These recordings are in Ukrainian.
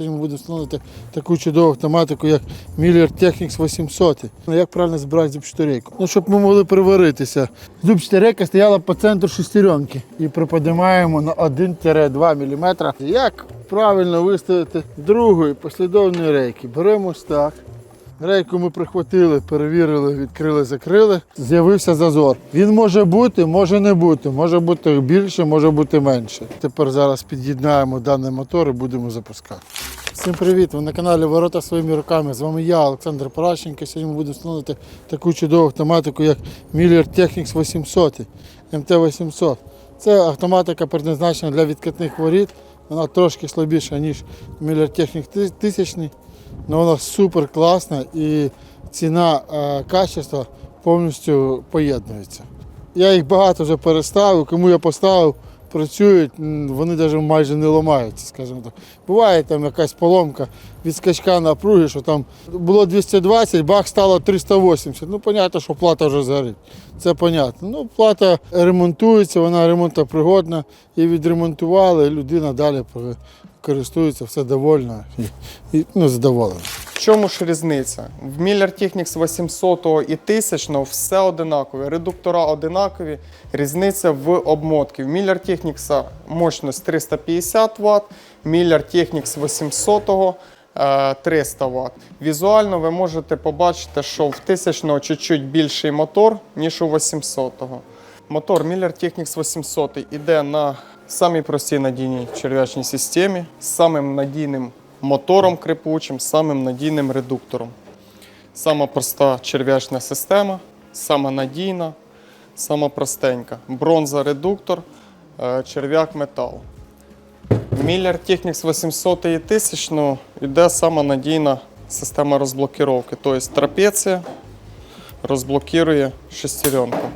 Ми будемо встановити таку чудову автоматику, як Miller Technics 800. Ну, Як правильно збирати зубчаторейку? Ну, щоб ми могли приваритися. Зубчаторейка стояла по центру шестеренки і приподнімаємо на 1-2 мм. Як правильно виставити другої послідовної рейки? Беремо ось так. Рейку ми прихватили, перевірили, відкрили, закрили. З'явився зазор. Він може бути, може не бути. Може бути більше, може бути менше. Тепер зараз під'єднаємо даний мотор і будемо запускати. Всім привіт! Ви на каналі Ворота своїми руками. З вами я, Олександр Паращенко. Сьогодні ми будемо встановити таку чудову автоматику, як Miller Technics 800 MT800. Це автоматика предназначена для відкатних воріт. Вона трошки слабіша, ніж Miller Technics 1000. Ну, вона супер класна і ціна е, качество повністю поєднується. Я їх багато вже переставив, кому я поставив, працюють, вони навіть майже не ламаються, скажімо так. Буває там якась поломка від скачка напруги, що там було 220, бах стало 380. Ну, понятно, що плата вже згорить. Це понятно. Ну, плата ремонтується, вона ремонтопригодна, її відремонтували, людина далі користується, все довольна і, і ну, задоволена. В чому ж різниця? В Miller Technics 800 і 1000 все одинакове, редуктора одинакові, різниця в обмотці. В Miller Technics мощність 350 Вт, Miller Technics 800 е, 300 Вт. Візуально ви можете побачити, що в 1000 чуть-чуть більший мотор, ніж у 800. Мотор Miller Technics 800 іде на самій простій надійній черв'ячній системі з самим надійним мотором крипучим, самим надійним редуктором. Сама проста черв'ячна система, сама надійна, сама простенька. Бронза редуктор, е, черв'як метал. Miller Technics 800 і 1000 йде сама надійна система розблокіровки. Тобто трапеція розблокує шестеренку.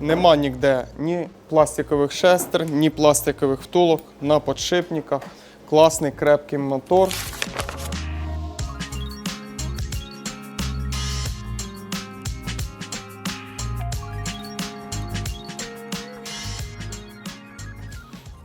Нема ніде ні пластикових шестер, ні пластикових втулок на подшипниках. Класний крепкий мотор.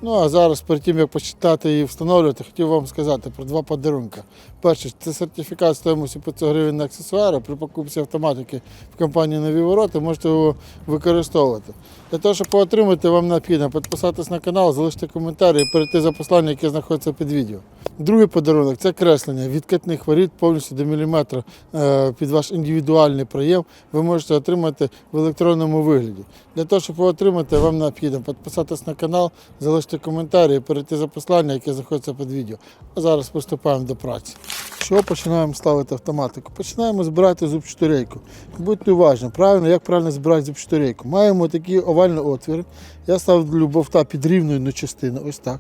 Ну а зараз, перед тим як почитати і встановлювати, хотів вам сказати про два подарунки. Перше, це сертифікат стоїмості 500 гривень на аксесуари. При покупці автоматики в компанії Нові ворота можете його використовувати. Для того, щоб отримати, вам необхідно підписатись на канал, залишити коментарі і перейти за послання, яке знаходиться під відео. Другий подарунок це креслення відкатних воріт повністю до міліметра е, під ваш індивідуальний проєм. Ви можете отримати в електронному вигляді. Для того, щоб отримати, вам необхідно підписатись на канал, залишити коментарі і перейти за послання, яке знаходиться під відео. А зараз приступаємо до праці. Що починаємо ставити автоматику? Починаємо збирати зубчату рейку. Будьте уважні, правильно, як правильно збирати зубчату рейку. Маємо такі овальні отвіри. Я ставлю бовта під рівною частину, ось так.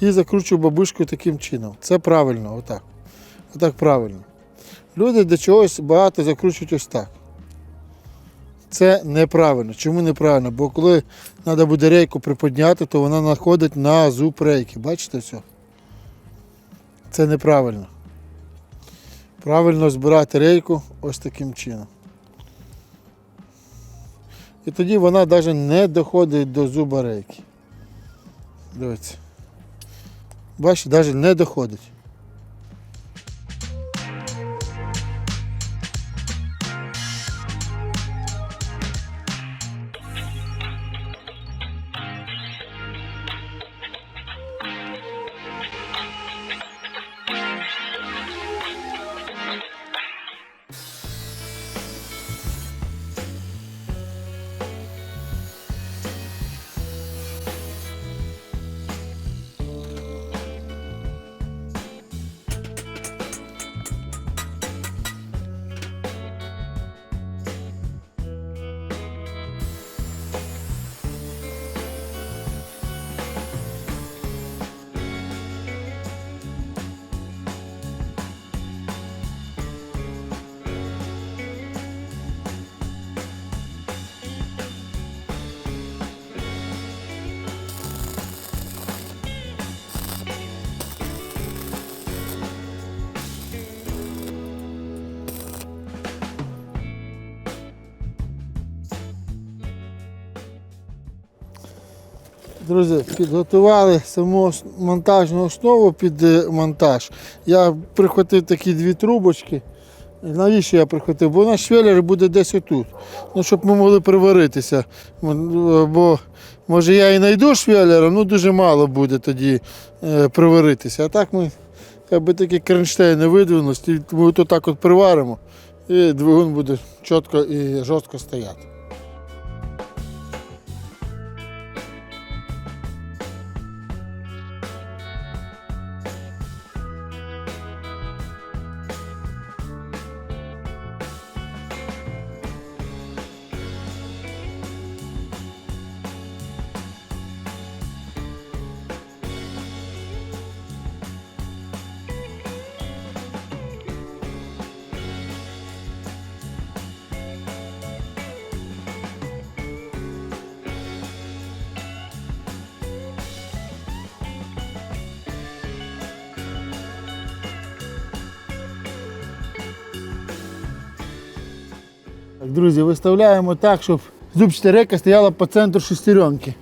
І закручую бабушку таким чином. Це правильно, отак. Отак правильно. Люди до чогось багато закручують ось так. Це неправильно. Чому неправильно? Бо коли треба буде рейку приподняти, то вона знаходить на зуб рейки. Бачите все? Це неправильно. Правильно збирати рейку ось таким чином. І тоді вона навіть не доходить до зуба рейки. Дивіться. Бачите, навіть не доходить. Друзі, підготували саму монтажну основу під е, монтаж. Я прихватив такі дві трубочки. Навіщо я прихватив? Бо наш швелер буде десь отут. Ну, щоб ми могли приваритися. Е, Бо може я і знайду швелера, ну дуже мало буде тоді е, приваритися. А так ми якби такі кронштейни видвинули, ми то так от приваримо, і двигун буде чітко і жорстко стояти. Друзі, виставляємо так, щоб зубчата рейка стояла по центру шестеренки.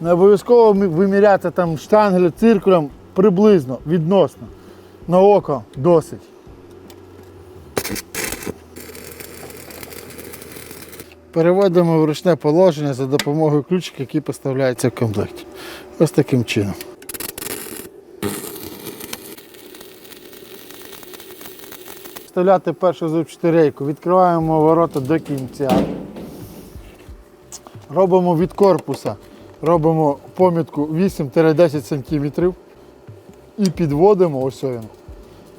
Не обов'язково виміряти там штангелем, циркулем приблизно, відносно. На око досить. Переводимо в ручне положення за допомогою ключика, який поставляється в комплекті. Ось таким чином. Вставляти першу зубчату рейку, відкриваємо ворота до кінця. Робимо від корпуса, робимо помітку 8-10 см і підводимо ось він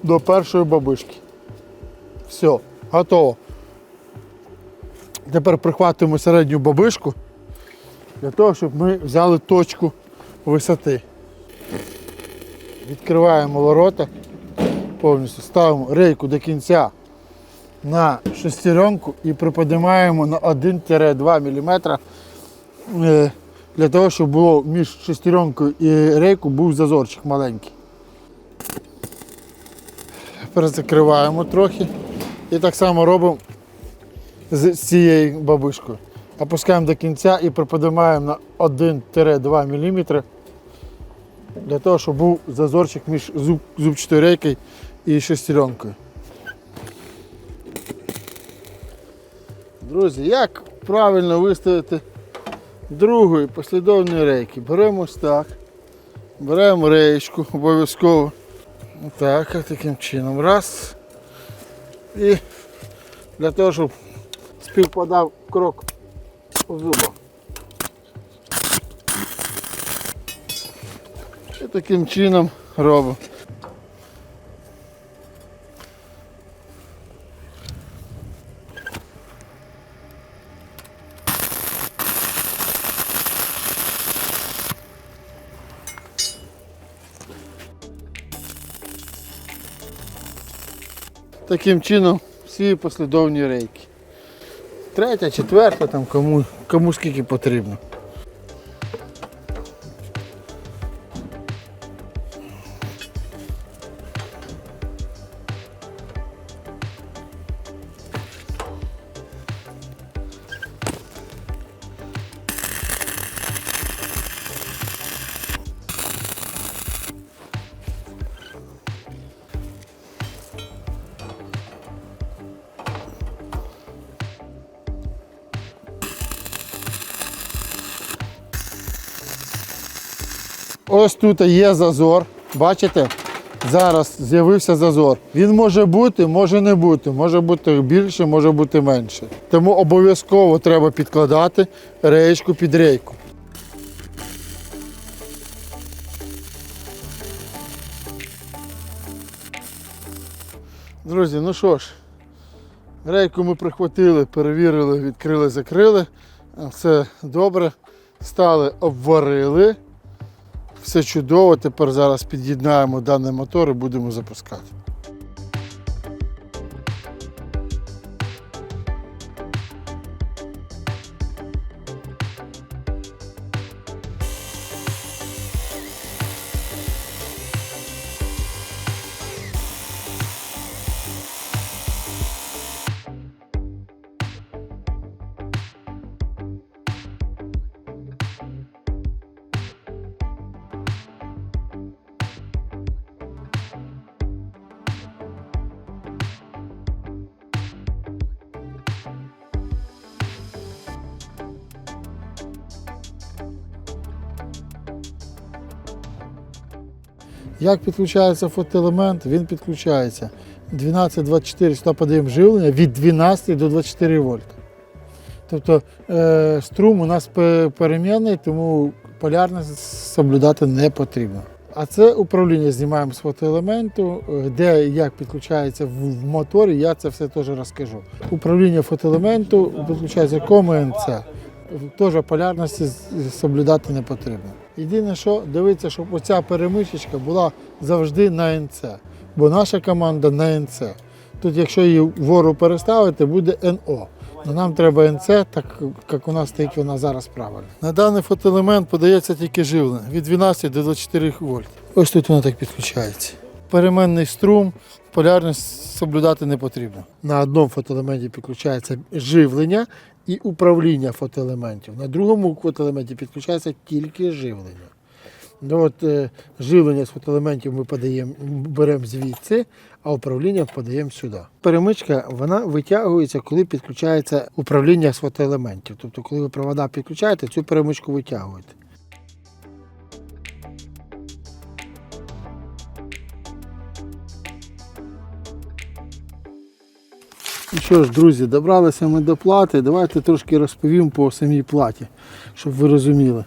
до першої бабишки. Все, готово. Тепер прихватуємо середню бабишку для того, щоб ми взяли точку висоти. Відкриваємо ворота повністю, ставимо рейку до кінця на шестеренку і приподнімаємо на 1-2 мм е, для того, щоб було між шестеренкою і рейку був зазорчик маленький. Тепер закриваємо трохи і так само робимо з цією бабишкою. Опускаємо до кінця і приподнімаємо на 1-2 мм для того, щоб був зазорчик між зуб, зубчатою рейкою і шестеренкою. Друзі, як правильно виставити другої послідовної рейки? Беремо так. Беремо реєчку обов'язково. Так, таким чином. Раз. І для того, щоб співпадав крок у зубах. І таким чином робимо. Таким чином всі послідовні рейки. Третя, четверта, там кому, кому скільки потрібно. Ось тут є зазор. Бачите? Зараз з'явився зазор. Він може бути, може не бути. Може бути більше, може бути менше. Тому обов'язково треба підкладати реєчку під рейку. Друзі, ну що ж, рейку ми прихватили, перевірили, відкрили, закрили. Все добре. Стали, обварили. Все чудово. Тепер зараз під'єднаємо даний мотор і будемо запускати. Як підключається фотоелемент? Він підключається 12-24 сюди подаємо живлення від 12 до 24 вольта. Тобто е, струм у нас пе- перемінний, тому полярність соблюдати не потрібно. А це управління знімаємо з фотоелементу, де і як підключається в, моторі, я це все теж розкажу. Управління фотоелементу підключається кому НЦ. Теж полярності соблюдати не потрібно. Єдине, що дивиться, щоб оця перемичечка була завжди на НЦ, бо наша команда на НЦ. Тут, якщо її вгору переставити, буде НО. Но нам треба НЦ, так як у нас стоїть вона зараз правильно. На даний фотоелемент подається тільки живлення від 12 до 24 вольт. Ось тут воно так підключається. Переменний струм, полярність соблюдати не потрібно. На одному фотоелементі підключається живлення і управління фотоелементів. На другому фотоелементі підключається тільки живлення. Ну, от, е, живлення з фотоелементів ми подаємо, беремо звідси, а управління подаємо сюди. Перемичка вона витягується, коли підключається управління з фотоелементів. Тобто, коли ви провода підключаєте, цю перемичку витягуєте. Що ж, друзі, добралися ми до плати. Давайте трошки розповім по самій платі, щоб ви розуміли.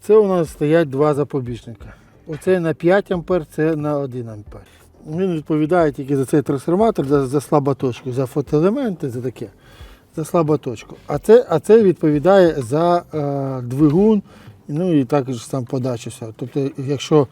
Це у нас стоять два запобіжника. Оцей на 5 ампер, це на 1 ампер. Він відповідає тільки за цей трансформатор, за, за слаботочку, за фотоелементи, за таке, за слаботочку. А це, а це відповідає за е, двигун, ну і також сам подачу. Тобто, якщо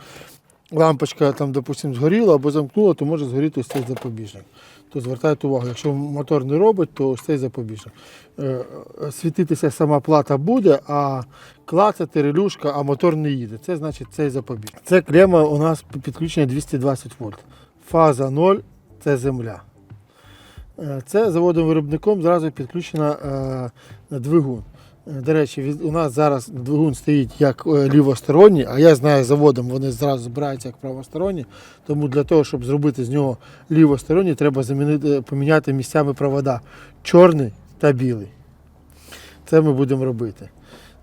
лампочка там, допустим, згоріла або замкнула, то може згоріти ось цей запобіжник. То звертайте увагу, якщо мотор не робить, то ось цей запобіжник. Е, Світитися сама плата буде, а клацати релюшка, а мотор не їде. Це значить цей запобіжник. Це клема у нас підключення 220 вольт. Фаза 0 це земля. Е, Це заводом виробником зразу підключена е, двигун. Е, До речі, від- у нас зараз двигун стоїть як е, лівосторонній, а я знаю заводом вони зразу збираються як правосторонні. Тому для того, щоб зробити з нього лівосторонній, треба замінити, поміняти місцями провода чорний та білий. Це ми будемо робити.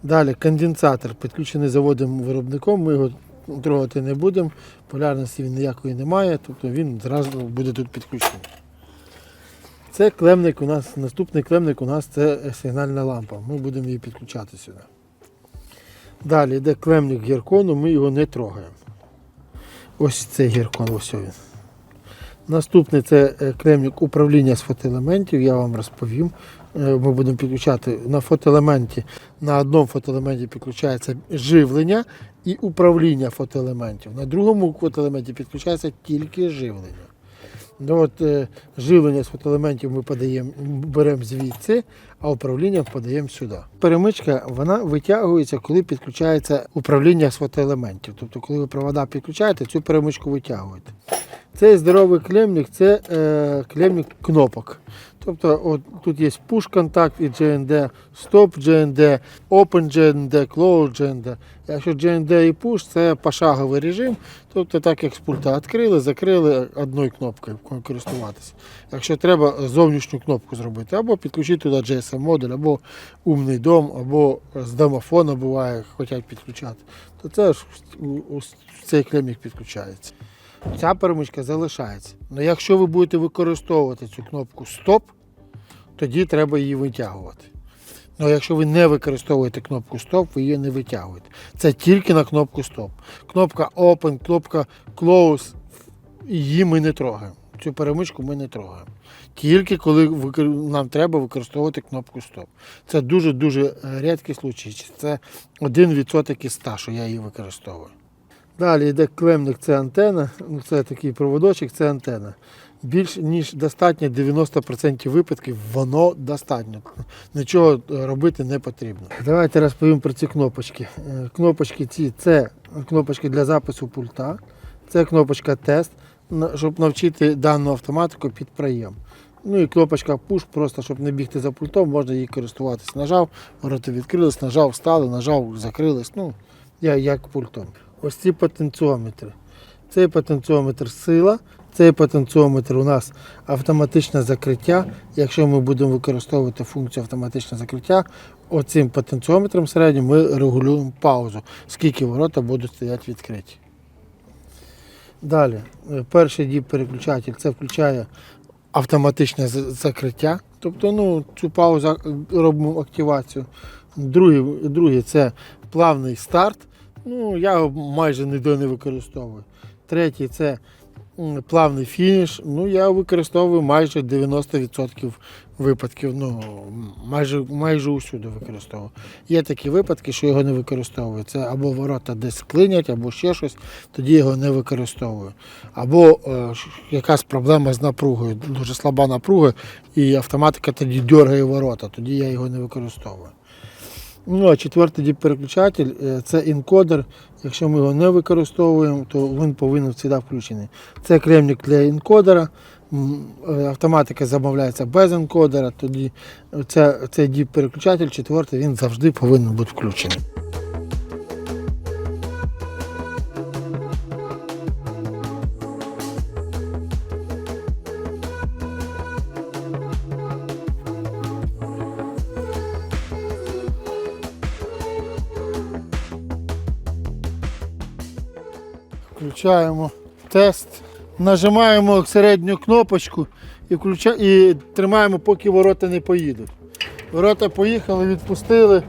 Далі конденсатор підключений заводом виробником. Ми його трогати не будемо. Полярності він ніякої немає, тобто він зразу буде тут підключений. Це клемник у нас, наступний клемник у нас це сигнальна лампа. Ми будемо її підключати сюди. Далі йде клемник гіркону, ми його не трогаємо. Ось цей гіркон, ось він. Наступний це е, клемник управління з фотоелементів, я вам розповім. Е, Ми будемо підключати на фотоелементі, на одному фотоелементі підключається живлення і управління фотоелементів. На другому фотоелементі підключається тільки живлення. Ну, от, е, живлення з фотоелементів ми подаємо, беремо звідси, а управління подаємо сюди. Перемичка вона витягується, коли підключається управління з фотоелементів. Тобто, коли ви провода підключаєте, цю перемичку витягуєте. Цей здоровий клемник це е, клемник кнопок. Тобто от, тут є push контакт і GND, stop GND, open GND, close GND. Якщо GND і push, це пошаговий режим. Тобто так як з пульта відкрили, закрили одною кнопкою користуватися. Якщо треба зовнішню кнопку зробити, або підключити туди GSM модуль, або умний дом, або з домофона буває, хочуть підключати, то це ж у- цей клемник підключається. Ця перемичка залишається. Але якщо ви будете використовувати цю кнопку Стоп, тоді треба її витягувати. Ну, якщо ви не використовуєте кнопку Стоп, ви її не витягуєте. Це тільки на кнопку Стоп. Кнопка Open, кнопка Close, її ми не трогаємо. Цю перемичку ми не трогаємо. Тільки коли нам треба використовувати кнопку Стоп. Це дуже-дуже е, рідкий случай. Це 1% із 100, що я її використовую. Далі йде клемник, це антена, ну це такий проводочок, це антена. Більш ніж достатньо 90% випадків воно достатньо. Нічого е, робити не потрібно. Давайте розповім про ці кнопочки. Е, Кнопочки ці це кнопочки для запису пульта, це кнопочка тест, щоб навчити дану автоматику під прийом. Ну і кнопочка push, просто щоб не бігти за пультом, можна її користуватись. Нажав, ворота відкрились, нажав, встали, нажав, закрились. Ну, я як пультом. Ось ці потенціометри. Цей потенціометр сила, цей потенціометр у нас автоматичне закриття. Якщо ми будемо використовувати функцію автоматичне закриття, оцим потенціометром середнім ми регулюємо паузу, скільки ворота будуть стояти відкриті. Далі, перший діп переключатель це включає автоматичне закриття. Тобто ну, цю паузу е, робимо активацію. Другий, другий це плавний старт. Ну, я його майже ніде не використовую. Третій це плавний фініш. Ну, я використовую майже 90% випадків. Ну, майже, майже усюди використовую. Є такі випадки, що його не використовую. Це або ворота десь клинять, або ще щось, тоді його не використовую. Або е, якась проблема з напругою, дуже слаба напруга, і автоматика тоді дергає ворота, тоді я його не використовую. Ну, а четвертий діп переключатель е, це інкодер. Якщо ми його не використовуємо, то він повинен завжди включений. Це кремник для інкодера. Е, Автоматика замовляється без інкодера, тоді це, цей діп переключатель, четвертий, він завжди повинен бути включений. Включаємо тест, нажимаємо середню кнопочку і, включа... і тримаємо, поки ворота не поїдуть. Ворота поїхали, відпустили,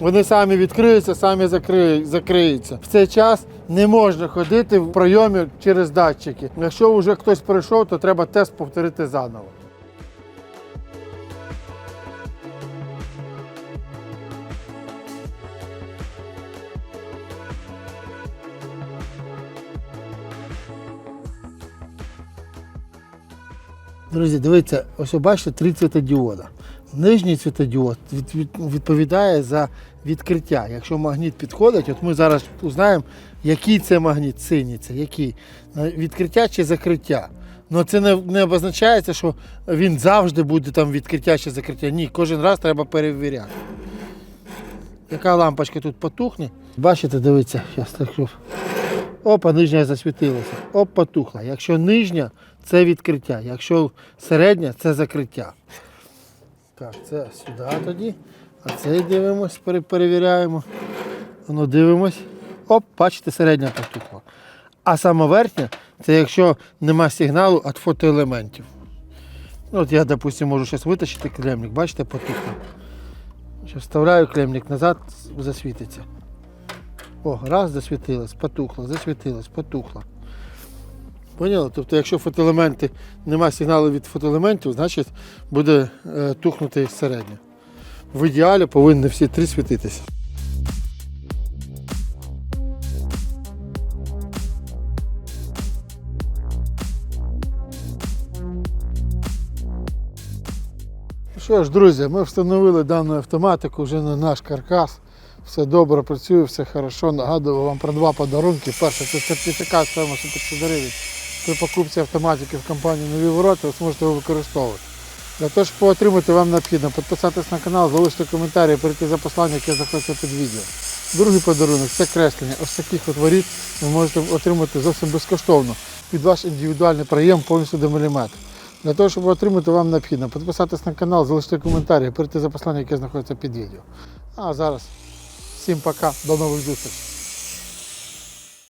вони самі відкриються, самі закри... закриються. В цей час не можна ходити в пройомі через датчики. Якщо вже хтось прийшов, то треба тест повторити заново. Друзі, дивіться, ось ви бачите три світодіода. Нижній від, відповідає за відкриття. Якщо магніт підходить, от ми зараз узнаємо, який це магніт, синій це, який. Відкриття чи закриття. Ну це не, не обозначається, що він завжди буде там відкриття чи закриття. Ні, кожен раз треба перевіряти. Яка лампочка тут потухне? Бачите, дивіться, зараз так. Опа, нижня засвітилася. Оп, потухла. Якщо нижня, це відкриття. Якщо середня, це закриття. Так, це сюди тоді. А цей дивимось, перевіряємо. Ну, дивимось. Оп, бачите, середня потухла. А саме верхня це якщо нема сигналу від фотоелементів. Ну, От я, допустимо, можу зараз витащити клемник, бачите, потухло. Зараз вставляю клемник назад, засвітиться. О, раз засвітилось, потухло, засвітилось, потухло. Поняли? Тобто, якщо фотоелементи, нема сигналу від фотоелементів, значить буде е, тухнути середня. В ідеалі повинні всі три світитися. Ну Що ж, друзі, ми встановили дану автоматику вже на наш каркас. Все добре працює, все хорошо. Нагадую вам про два подарунки. Перше це сертифікат стоїмостью 500 гривень. При покупці автоматики в компанії Нові ворота ви зможете його використовувати. Для того, щоб отримати, вам необхідно підписатись на канал, залишити коментарі, перейти за послання, яке знаходиться під відео. Другий подарунок це креслення. Ось таких от воріт ви можете отримати зовсім безкоштовно під ваш індивідуальний проєм повністю до міліметра. Для того, щоб отримати, вам необхідно підписатись на канал, залишити коментарі, перейти за послання, яке знаходиться під відео. А зараз всім пока, до нових зустрічей.